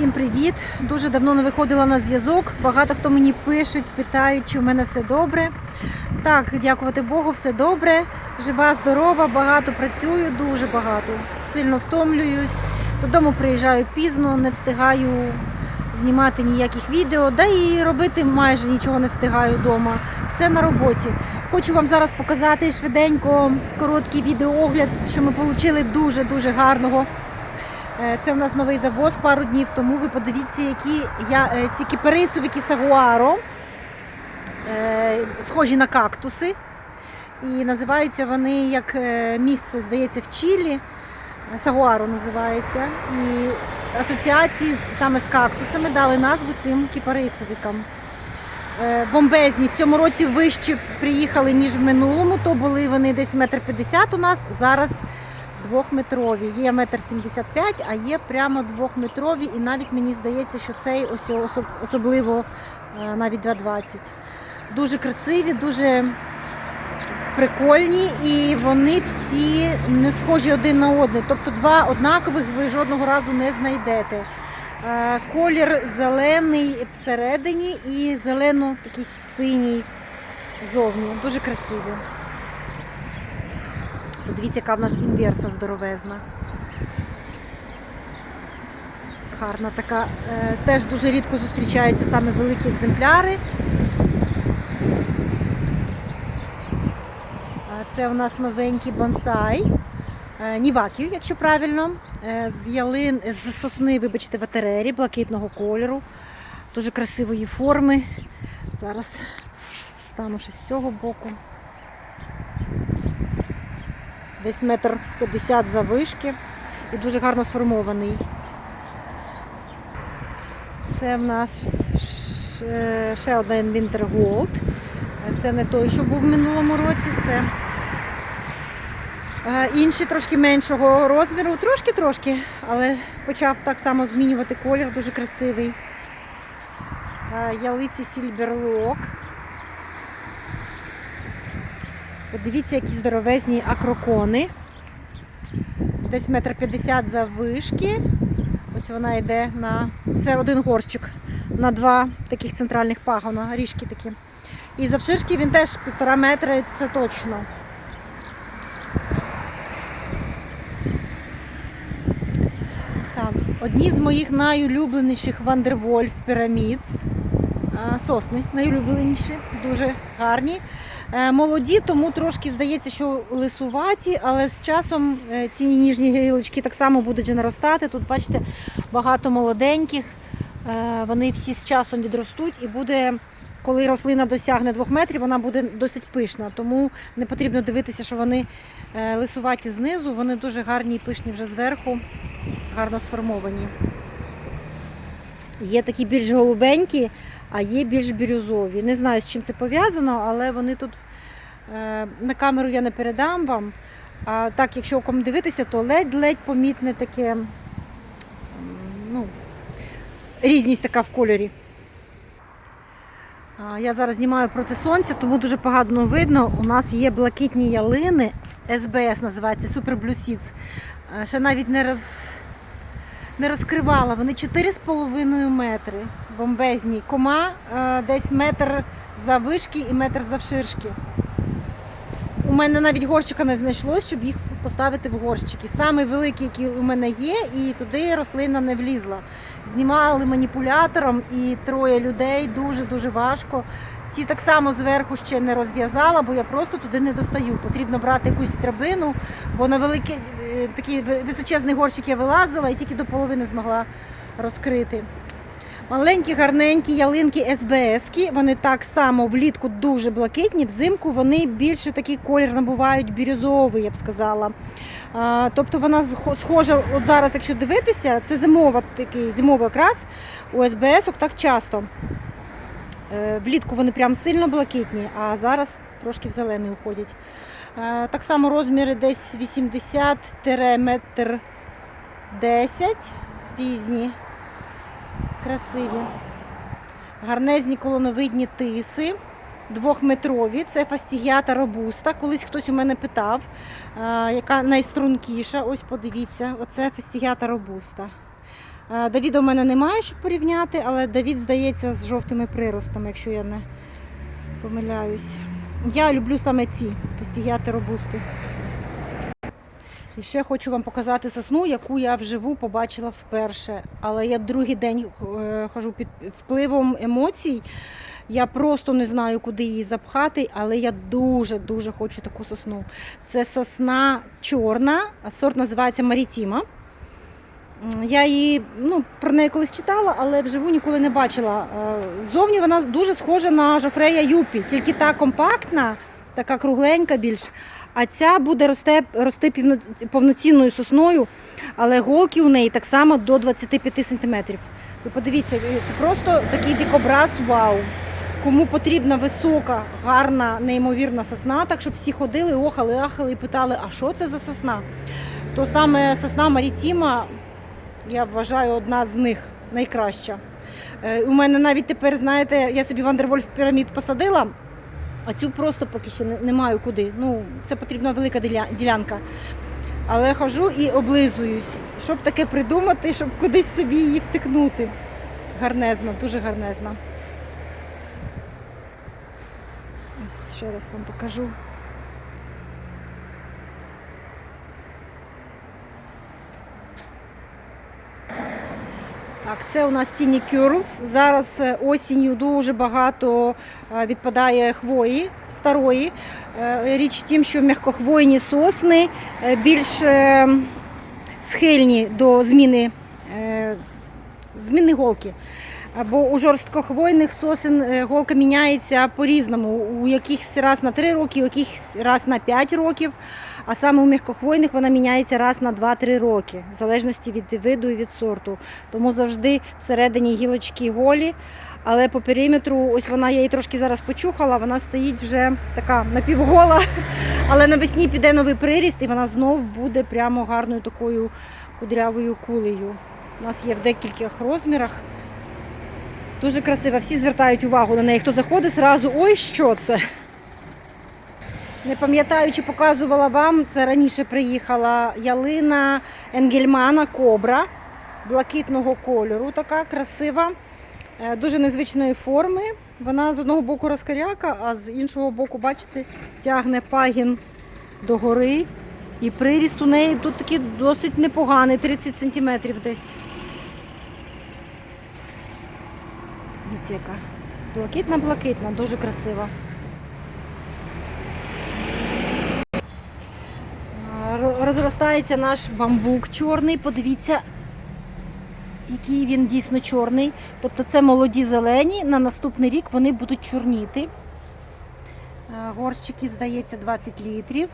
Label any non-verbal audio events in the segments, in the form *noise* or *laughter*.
Всім привіт! Дуже давно не виходила на зв'язок. Багато хто мені пишуть, питають, чи в мене все добре. Так, дякувати Богу, все добре. Жива, здорова, багато працюю, дуже багато. Сильно втомлююсь. Додому приїжджаю пізно, не встигаю знімати ніяких відео, да і робити майже нічого не встигаю вдома. Все на роботі. Хочу вам зараз показати швиденько короткий відеоогляд, що ми отримали дуже-дуже гарного. Е, Це у нас новий завоз пару днів тому. Ви подивіться, які я, е, ці кіперисовики Сагуаро, е, схожі на кактуси. І називаються вони як місце, здається, в Чилі. Сагуаро називається. І асоціації саме з кактусами дали назву цим кіпарисовикам. Бомбезні. В цьому році вище приїхали, ніж в минулому. То були вони десь метр п'ятдесят у нас. Зараз двохметрові. Є метр сімдесят п'ять, а є прямо двохметрові. І навіть мені здається, що цей ось особливо е, навіть 2,20. Дуже красиві, дуже прикольні, і вони всі не схожі один на один. Тобто два однакових ви жодного разу не знайдете. Е, Колір зелений всередині і зелено такий синій зовні. Дуже красиві. Подивіться, яка в нас інверса здоровезна. Гарна така. Е, Теж дуже рідко зустрічаються саме великі екземпляри. Це у нас новенький бонсай. Е, Ніваків, якщо правильно. Е, З ялин, з сосни, вибачте, ватерері, блакитного кольору. Дуже красивої форми. Зараз стану ще з цього боку. Десь метр п'ятдесят завишки і дуже гарно сформований. Це в нас ш- ще один Winter Gold. Це не той, що був в минулому році. Це е, інший трошки меншого розміру, трошки-трошки, але почав так само змінювати колір, дуже красивий. Е, Ялиці Silver Подивіться, які здоровезні акрокони. Десь метр п'ятдесят заввишки. Ось вона йде на. Це один горщик на два таких центральних пагона, ріжки такі. І завширшки він теж півтора метра, це точно. Так, одні з моїх найулюбленіших Вандервольф пірамід. Сосни найулюбленіші, дуже гарні. Е, Молоді, тому трошки здається, що лисуваті, але з часом е, ці ніжні гілочки так само будуть наростати. Тут, бачите, багато молоденьких. Е, Вони всі з часом відростуть і буде, коли рослина досягне двох метрів, вона буде досить пишна. Тому не потрібно дивитися, що вони е, лисуваті знизу, вони дуже гарні і пишні вже зверху, гарно сформовані. Є такі більш голубенькі, а є більш бірюзові. Не знаю, з чим це пов'язано, але вони тут е, на камеру я не передам вам. А так, якщо оком дивитися, то ледь-ледь помітне таке ну, різність така в кольорі. Я зараз знімаю проти сонця, тому дуже погано видно. У нас є блакитні ялини, СБС називається Super Blue Seeds. Ще навіть не роз, не розкривала. Вони 4,5 метри. Бомбезні. Кома е, десь метр заввишки і метр завширшки. У мене навіть горщика не знайшлось, щоб їх поставити в горщики. Самий великий, який у мене є, і туди рослина не влізла. Знімали маніпулятором і троє людей дуже-дуже важко. Ті так само зверху ще не розв'язала, бо я просто туди не достаю. Потрібно брати якусь драбину, бо на великий е, такий височезний горщик я вилазила і тільки до половини змогла розкрити. Маленькі, гарненькі ялинки СБС, вони так само влітку дуже блакитні, взимку вони більше такий колір набувають бірюзовий, я б сказала. А, тобто вона схожа, от зараз, якщо дивитися, це зимова, такий зимовий окрас у СБС так часто. Е, Влітку вони прям сильно блакитні, а зараз трошки в зелений уходять. Е, Так само розміри десь 80 метр 10 різні, красиві. Гарнезні колоновидні тиси. Двохметрові, це фастігіата робуста. Колись хтось у мене питав, е, яка найстрункіша. Ось подивіться, оце фастігіата робуста. Е, Давіда в мене немає, щоб порівняти, але Давід здається з жовтими приростами, якщо я не помиляюсь. Я люблю саме ці пастігіати робусти. І ще хочу вам показати сосну, яку я вживу побачила вперше. Але я другий день е, хожу під впливом емоцій. Я просто не знаю, куди її запхати, але я дуже-дуже хочу таку сосну. Це сосна чорна, сорт називається Марітіма. Я її ну, про неї колись читала, але вживу ніколи не бачила. Е, Зовні вона дуже схожа на Жофрея Юпі, тільки та компактна, така кругленька більш. А ця буде росте, рости повноцінною сосною, але голки у неї так само до 25 см. Ви подивіться, е, це просто такий дикобраз вау. Кому потрібна висока, гарна, неймовірна сосна, так щоб всі ходили, охали, ахали і питали, а що це за сосна? То саме сосна Марітіма, я вважаю, одна з них найкраща. Е, У мене навіть тепер, знаєте, я собі Вандервольф пірамід посадила, а цю просто поки що не, маю куди. Ну, це потрібна велика ділянка. Але хожу і облизуюсь, щоб таке придумати, щоб кудись собі її втикнути. Гарнезна, дуже гарнезна. Ось ще раз вам покажу. Так, це у нас Тіні Кюрлс. Зараз е, осінню дуже багато е, відпадає хвої старої. Е, Річ в тім, що м'якохвойні сосни більш схильні до зміни, зміни голки. Бо у жорсткохвойних сосен голка міняється по-різному. У якихось раз на 3 роки, у якихось раз на 5 років. А саме у м'якохвойних вона міняється раз на 2-3 роки, в залежності від виду і від сорту. Тому завжди всередині гілочки голі. Але по периметру, ось вона, я її трошки зараз почухала, вона стоїть вже така напівгола. *laughs* Але навесні піде новий приріст і вона знов буде прямо гарною такою кудрявою кулею. У нас є в декількох розмірах. Дуже красива. Всі звертають увагу на неї. Хто заходить, зразу ой, що це? Не пам'ятаю, чи показувала вам, це раніше приїхала ялина Енгельмана Кобра блакитного кольору, така красива, е, дуже незвичної форми. Вона з одного боку розкаряка, а з іншого боку, бачите, тягне пагін догори. І приріст у неї тут такий досить непоганий, 30 см десь. Дивіться, яка блакитна-блакитна, дуже красива. А, ро- Розростається наш бамбук чорний. Подивіться, який він дійсно чорний. Тобто це молоді зелені. На наступний рік вони будуть чорніти. Е, Горщики, здається, 20 літрів.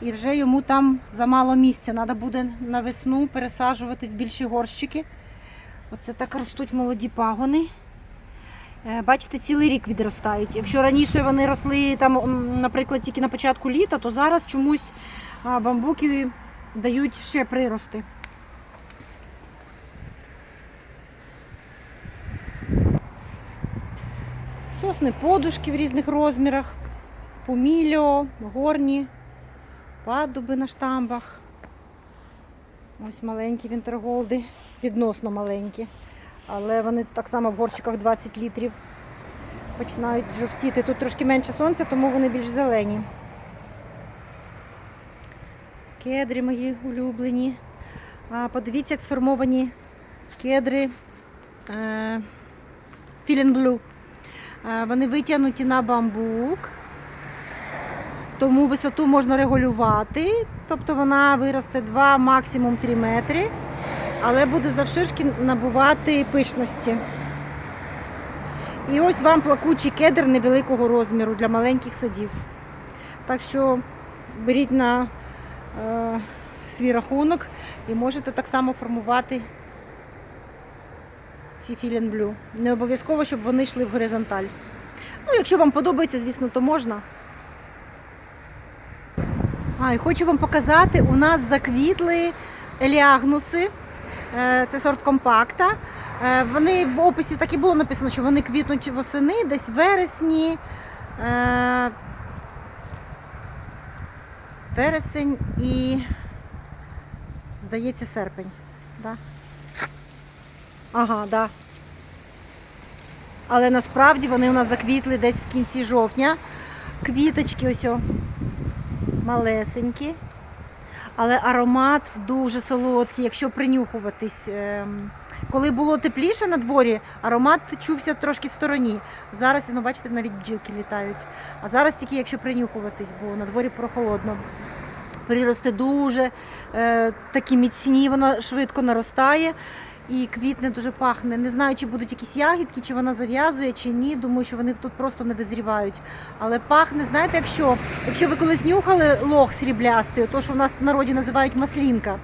І вже йому там замало місця. Треба буде на весну пересаджувати в більші горщики. Оце так ростуть молоді пагони. Е, Бачите, цілий рік відростають. Якщо раніше вони росли, там, наприклад, тільки на початку літа, то зараз чомусь а, бамбуки дають ще прирости. Сосни подушки в різних розмірах, помільо, горні, падуби на штамбах. Ось маленькі вінтерголди, відносно маленькі. Але вони так само в горщиках 20 літрів починають жовтіти. Тут трошки менше сонця, тому вони більш зелені. Кедри мої улюблені. Подивіться, як сформовані кедри Blue. Е, вони витягнуті на бамбук, тому висоту можна регулювати. Тобто вона виросте 2, максимум 3 метри, але буде завширшки набувати пишності. І ось вам плакучий кедр невеликого розміру для маленьких садів. Так що беріть на свій рахунок і можете так само формувати ці філін блю. Не обов'язково, щоб вони йшли в горизонталь. Ну, якщо вам подобається, звісно, то можна. А, і хочу вам показати, у нас заквітли еліагнуси. Е, Це сорт компакта. Е, Вони в описі так і було написано, що вони квітнуть восени, десь в вересні. Вересень і, здається, серпень. Да? Ага, да. Але насправді вони у нас заквітли десь в кінці жовтня. Квіточки ось малесенькі. Але аромат дуже солодкий, якщо принюхуватись. Ем, Коли було тепліше на дворі, аромат чувся трошки в стороні. Зараз, ну, бачите, навіть бджілки літають. А зараз тільки якщо принюхуватись, бо на дворі прохолодно. Прирости дуже е, такі міцні, воно швидко наростає і квітне дуже пахне. Не знаю, чи будуть якісь ягідки, чи вона зав'язує, чи ні. Думаю, що вони тут просто не визрівають. Але пахне, знаєте, якщо, якщо ви колись нюхали лох сріблястий, то що в нас в народі називають маслінка,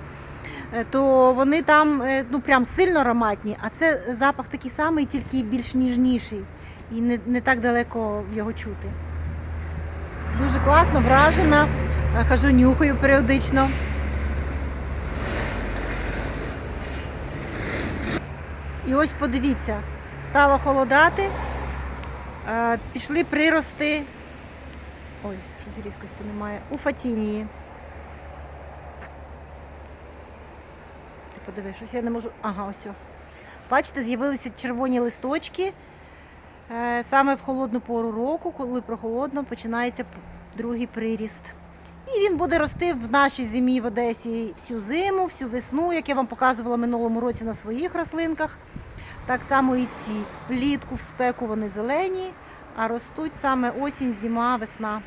то вони там е, ну прям сильно ароматні, а це запах такий самий, тільки більш ніжніший. І не, не так далеко його чути. Дуже класно, вражена. Е, Хожу нюхаю періодично. І ось подивіться, стало холодати, е, пішли прирости. Ой, щось різкості немає. У Фатінії. Ти подиви, щось я не можу. Ага, ось. Бачите, з'явилися червоні листочки. Е, Саме в холодну пору року, коли прохолодно, починається другий приріст. І він буде рости в нашій зимі в Одесі всю зиму, всю весну, як я вам показувала минулому році на своїх рослинках. Так само і ці. Влітку в спеку вони зелені, а ростуть саме осінь, зима, весна.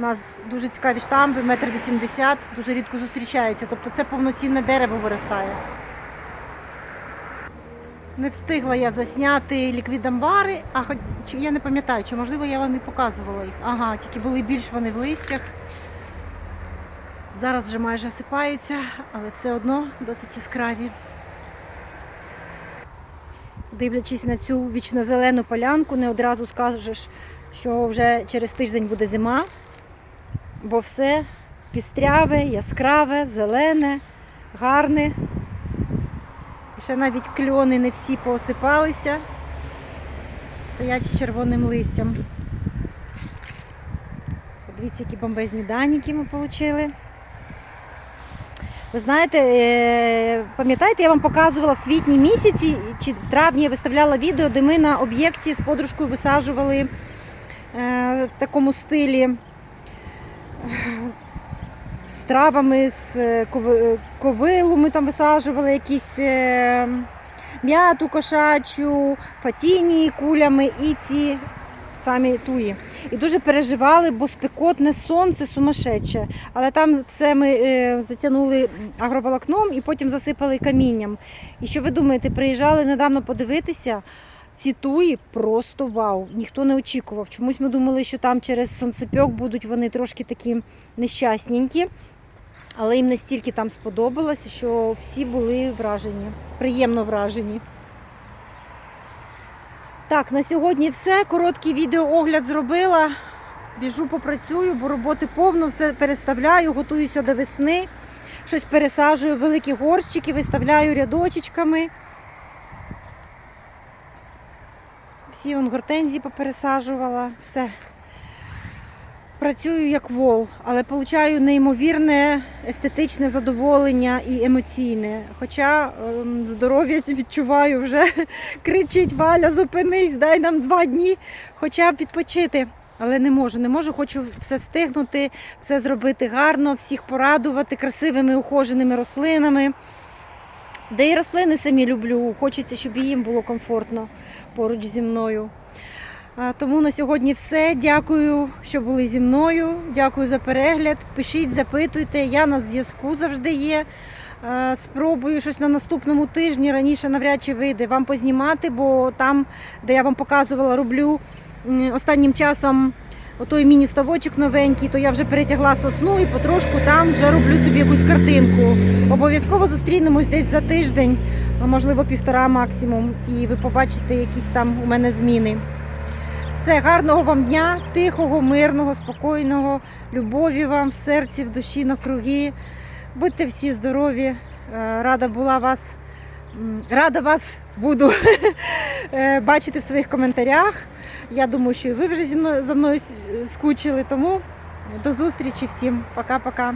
У нас дуже цікаві штамби, метр вісімдесят, дуже рідко зустрічаються. Тобто це повноцінне дерево виростає. Не встигла я засняти ліквідамбари, а хоч я не пам'ятаю, чи можливо я вам і показувала їх. Ага, тільки були більш вони в листях. Зараз вже майже осипаються, але все одно досить яскраві. Дивлячись на цю вічнозелену полянку, не одразу скажеш, що вже через тиждень буде зима, бо все пістряве, яскраве, зелене, гарне. Ще навіть кльони не всі поосипалися, стоять з червоним листям. Подивіться, які бомбезні даніки ми отримали. Ви знаєте, е, пам'ятаєте, я вам показувала в квітні місяці чи в травні я виставляла відео, де ми на об'єкті з подружкою висаджували е, в такому стилі травами, з е, ковилу ми там висаджували якісь е, м'яту кошачу, фатінії кулями і ці самі туї. І дуже переживали, бо спекотне сонце сумасшедше. Але там все ми е, затягнули агроволокном і потім засипали камінням. І що ви думаєте, приїжджали недавно подивитися? Ці туї просто вау. Ніхто не очікував. Чомусь ми думали, що там через сонцепьок будуть вони трошки такі нещасненькі. Але їм настільки там сподобалося, що всі були вражені, приємно вражені. Так, на сьогодні все. Короткий відеоогляд зробила. Біжу попрацюю, бо роботи повно, все переставляю, готуюся до весни. Щось пересаджую великі горщики, виставляю рядочечками. Всі вон гортензії попересаджувала, все. Працюю як вол, але получаю неймовірне естетичне задоволення і емоційне. Хоча ем, здоров'я *laughs* відчуваю вже *laughs* кричить Валя, зупинись, дай нам два дні, хоча б відпочити. Але не можу, не можу, хочу все встигнути, все зробити гарно, всіх порадувати красивими ухоженими рослинами. Де і рослини самі люблю, хочеться, щоб їм було комфортно поруч зі мною. Тому на сьогодні все. Дякую, що були зі мною. Дякую за перегляд. Пишіть, запитуйте. Я на зв'язку завжди є. Спробую щось на наступному тижні. Раніше навряд чи вийде вам познімати, бо там, де я вам показувала, роблю останнім часом отой міні-ставочок новенький, то я вже перетягла сосну і потрошку там вже роблю собі якусь картинку. Обов'язково зустрінемось десь за тиждень, можливо півтора максимум, і ви побачите якісь там у мене зміни. Все, гарного вам дня, тихого, мирного, спокійного, любові вам в серці, в душі, навкруги. Будьте всі здорові. Е, Рада була вас. Рада вас буду *laughs* е, бачити в своїх коментарях. Я думаю, що і ви вже зі мною за мною скучили. Тому до зустрічі всім. Пока-пока.